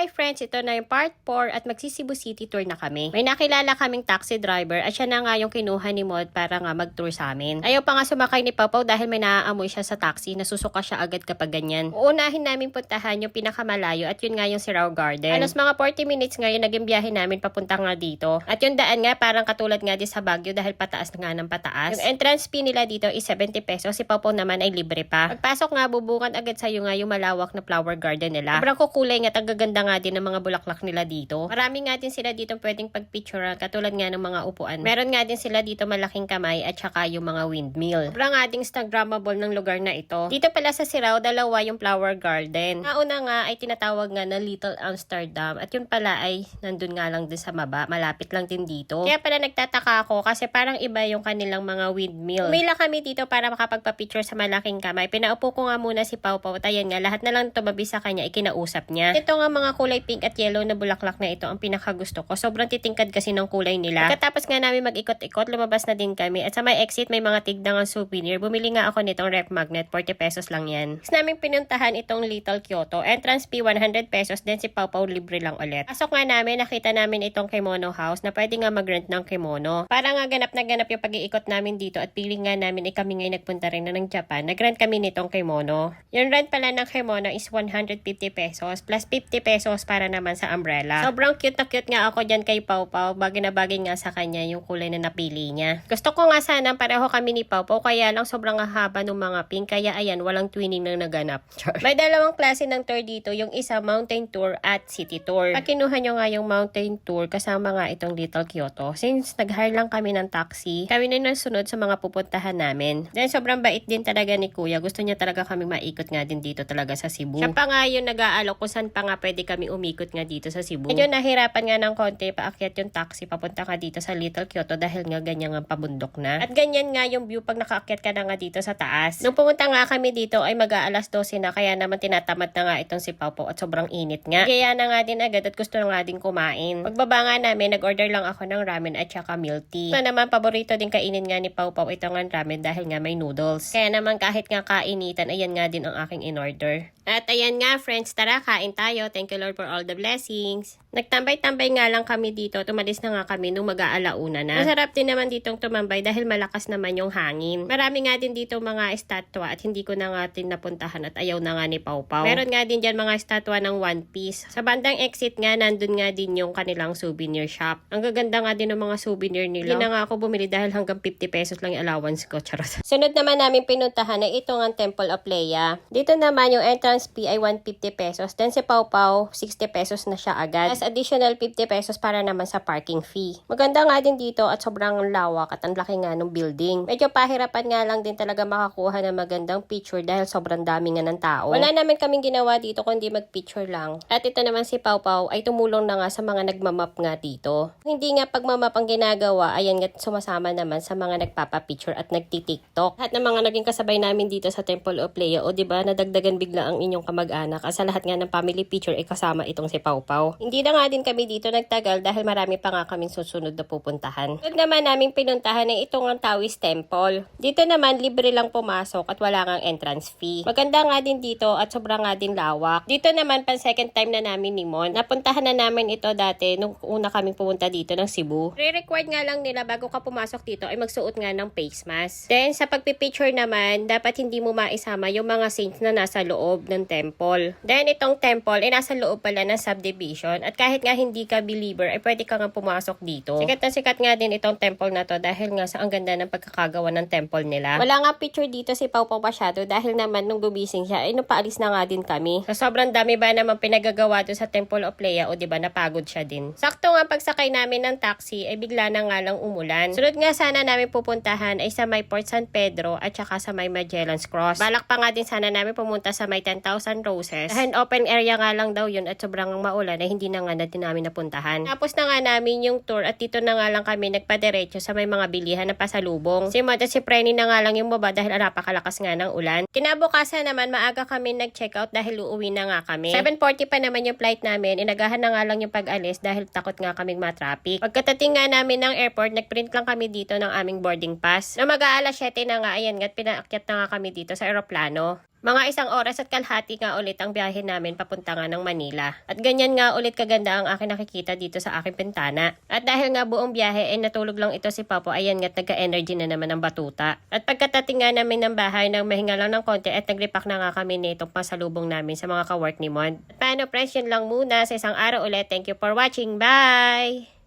Hi friends, ito na yung part 4 at magsisibu City tour na kami. May nakilala kaming taxi driver at siya na nga yung kinuha ni Mod para nga mag-tour sa amin. Ayaw pa nga sumakay ni Pawpaw dahil may naaamoy siya sa taxi, nasusuka siya agad kapag ganyan. Uunahin namin puntahan yung pinakamalayo at yun nga yung Sirao Garden. Alos mga 40 minutes nga yung naging biyahe namin papunta nga dito. At yung daan nga parang katulad nga din sa Baguio dahil pataas nga ng pataas. Yung entrance fee nila dito is 70 pesos, si Pawpaw naman ay libre pa. Pagpasok nga bubungan agad sa'yo nga yung malawak na flower garden nila. Sobrang kukulay nga, at ang gaganda nga din ng mga bulaklak nila dito. Marami nga din sila dito pwedeng pagpicture katulad nga ng mga upuan. Meron nga din sila dito malaking kamay at saka yung mga windmill. Sobrang ating Instagrammable ng lugar na ito. Dito pala sa Sirao, dalawa yung flower garden. Nauna nga ay tinatawag nga na Little Amsterdam at yun pala ay nandun nga lang din sa maba. Malapit lang din dito. Kaya pala nagtataka ako kasi parang iba yung kanilang mga windmill. Umila kami dito para makapagpa-picture sa malaking kamay. Pinaupo ko nga muna si Pau Pau. At ayan nga, lahat na lang tumabi sa kanya, ikinausap niya. Ito nga mga kulay pink at yellow na bulaklak na ito ang pinakagusto ko. Sobrang titingkad kasi ng kulay nila. Pagkatapos nga namin mag-ikot-ikot, lumabas na din kami. At sa may exit, may mga tigdangang souvenir. Bumili nga ako nitong rep magnet, 40 pesos lang yan. Tapos namin pinuntahan itong Little Kyoto. Entrance fee 100 pesos, then si Pau Pau libre lang ulit. Pasok nga namin, nakita namin itong kimono house na pwede nga mag-rent ng kimono. Para nga ganap na ganap yung pag-iikot namin dito at feeling nga namin ay kami ngayon nagpunta rin na ng Japan. Nag-rent kami nitong kimono. Yung rent pala ng kimono is 150 pesos plus 50 pesos para naman sa umbrella. Sobrang cute na cute nga ako dyan kay Pau Pau. Bagay na bagay nga sa kanya yung kulay na napili niya. Gusto ko nga sana pareho kami ni Pau Pau kaya lang sobrang haba ng mga pink. Kaya ayan, walang twinning na naganap. May dalawang klase ng tour dito. Yung isa mountain tour at city tour. Pag kinuha nyo nga yung mountain tour kasama nga itong Little Kyoto. Since nag-hire lang kami ng taxi, kami na yung sunod sa mga pupuntahan namin. Then sobrang bait din talaga ni Kuya. Gusto niya talaga kami maikot nga din dito talaga sa Cebu. Siya pa nga yung nag-aalok kung saan pa nga pwede kami umikot nga dito sa Cebu. Medyo nahirapan nga ng konti paakyat yung taxi papunta ka dito sa Little Kyoto dahil nga ganyan nga pabundok na. At ganyan nga yung view pag nakaakyat ka na nga dito sa taas. Nung pumunta nga kami dito ay mag-aalas 12 na kaya naman tinatamad na nga itong si Pau Pau at sobrang init nga. Kaya na nga din agad at gusto na nga din kumain. Pagbaba nga namin, nag-order lang ako ng ramen at saka milk tea. Ito naman, paborito din kainin nga ni Pau Pau ito nga ramen dahil nga may noodles. Kaya naman kahit nga kainitan, ayan nga din ang aking in-order. At ayan nga friends, tara kain tayo. Thank you Lord for all the blessings. Nagtambay-tambay nga lang kami dito. Tumalis na nga kami nung mag-aalauna na. Masarap din naman ditong tumambay dahil malakas naman yung hangin. Marami nga din dito mga estatwa at hindi ko na nga din napuntahan at ayaw na nga ni Pau Pau. Meron nga din dyan mga estatwa ng One Piece. Sa bandang exit nga, nandun nga din yung kanilang souvenir shop. Ang gaganda nga din ng mga souvenir nila. Hindi na nga ako bumili dahil hanggang 50 pesos lang yung allowance ko. Charot. Sunod naman namin pinuntahan ay ito nga Temple of Leia. Dito naman yung entrance fee ay 150 pesos. Then si Pau Pau, 60 pesos na siya agad. As additional 50 pesos para naman sa parking fee. Maganda nga din dito at sobrang lawak at ang laki nga ng building. Medyo pahirapan nga lang din talaga makakuha ng magandang picture dahil sobrang dami nga ng tao. Wala namin kaming ginawa dito kundi mag-picture lang. At ito naman si Pau Pau ay tumulong na nga sa mga nagmamap nga dito. Hindi nga pagmamap ang ginagawa, ayan nga sumasama naman sa mga nagpapapicture at nagtitiktok. Lahat ng mga naging kasabay namin dito sa Temple of Leo, o di ba nadagdagan bigla ang inyong kamag-anak. At sa lahat nga ng family picture ay kasama itong si Pau Pau. Hindi na nga din kami dito nagtagal dahil marami pa nga kaming susunod na pupuntahan. Sunod naman naming pinuntahan ay itong ang Taoist Temple. Dito naman libre lang pumasok at wala ngang entrance fee. Maganda nga din dito at sobrang nga din lawak. Dito naman pan second time na namin ni Mon. Napuntahan na namin ito dati nung una kaming pumunta dito ng Cebu. Re-required nga lang nila bago ka pumasok dito ay magsuot nga ng face mask. Then sa pagpipicture naman, dapat hindi mo maisama yung mga saints na nasa loob ng temple. Then itong temple ay nasa loob pala ng subdivision at kahit nga hindi ka believer ay pwede ka nga pumasok dito. Sikat na sikat nga din itong temple na to dahil nga sa ang ganda ng pagkakagawa ng temple nila. Wala nga picture dito si Pau Pau masyado dahil naman nung gumising siya ay nung paalis na nga din kami. Sa sobrang dami ba naman pinagagawa doon sa Temple of Leia o di ba napagod siya din. Sakto nga pagsakay namin ng taxi ay bigla na nga lang umulan. Sunod nga sana namin pupuntahan ay sa may Port San Pedro at saka sa may Magellan's Cross. Balak pa nga din sana namin pumunta sa may 10,000 Roses. Dahil open area nga lang daw yun at sobrang maulan ay hindi na nga na din namin napuntahan. Tapos na nga namin yung tour at dito na nga lang kami nagpadiretso sa may mga bilihan na pasalubong. Si at si Frenny na nga lang yung baba dahil napakalakas nga ng ulan. Kinabukasan naman maaga kami nag-check out dahil uuwi na nga kami. 7.40 pa naman yung flight namin. Inagahan na nga lang yung pag-alis dahil takot nga kaming matraffic. Pagkatating nga namin ng airport, nagprint lang kami dito ng aming boarding pass. Na mag-aalas 7 na nga, ayan nga, pinaakyat na nga kami dito sa aeroplano. Mga isang oras at kalahati nga ulit ang biyahe namin papunta nga ng Manila. At ganyan nga ulit kaganda ang aking nakikita dito sa aking pintana. At dahil nga buong biyahe ay natulog lang ito si Papo, ayan nga't nagka-energy na naman ang batuta. At pagkatating nga namin ng bahay, nang mahinga lang ng konti at naglipak na nga kami nitong pasalubong namin sa mga kawork ni Mod. At paano, friends, yun lang muna sa isang araw ulit. Thank you for watching. Bye!